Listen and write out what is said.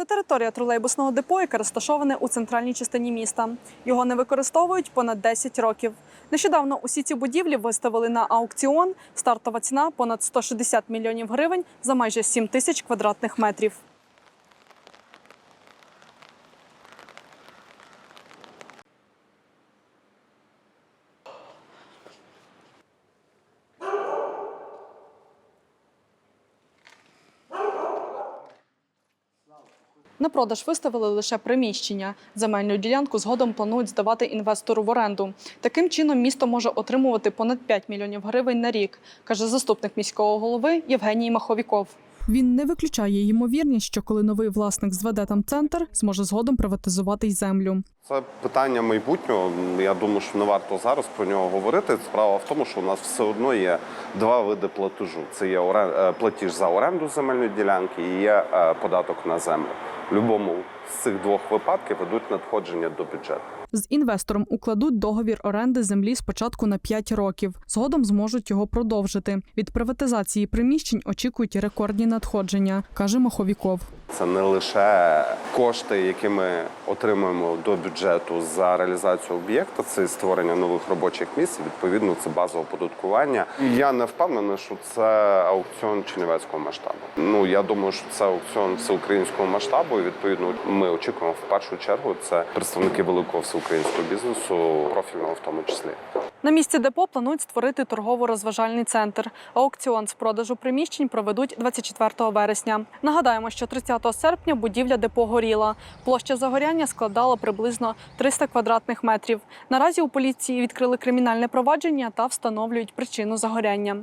Це територія тролейбусного депо, яке розташоване у центральній частині міста. Його не використовують понад 10 років. Нещодавно усі ці будівлі виставили на аукціон. Стартова ціна понад 160 мільйонів гривень за майже 7 тисяч квадратних метрів. На продаж виставили лише приміщення. Земельну ділянку згодом планують здавати інвестору в оренду. Таким чином місто може отримувати понад 5 мільйонів гривень на рік, каже заступник міського голови Євгеній Маховіков. Він не виключає ймовірність, що коли новий власник зведе там центр, зможе згодом приватизувати й землю. Це питання майбутнього. Я думаю, що не варто зараз про нього говорити. Справа в тому, що у нас все одно є два види платежу: це є е, платіж за оренду земельної ділянки і є е, податок на землю. В будь-якому з цих двох випадків ведуть надходження до бюджету. З інвестором укладуть договір оренди землі спочатку на 5 років. Згодом зможуть його продовжити. Від приватизації приміщень очікують рекордні надходження, каже Маховіков. Це не лише кошти, які ми отримуємо до бюджету за реалізацію об'єкта, це створення нових робочих місць. Відповідно, це базове оподаткування. Я не впевнений, що це аукціон чернівецького масштабу. Ну я думаю, що це аукціон всеукраїнського масштабу. І відповідно, ми очікуємо в першу чергу це представники великого всеукраїнського бізнесу, профільного в тому числі. На місці депо планують створити торгово-розважальний центр. Аукціон з продажу приміщень проведуть 24 вересня. Нагадаємо, що 30 серпня будівля депо горіла. Площа загоряння складала приблизно 300 квадратних метрів. Наразі у поліції відкрили кримінальне провадження та встановлюють причину загоряння.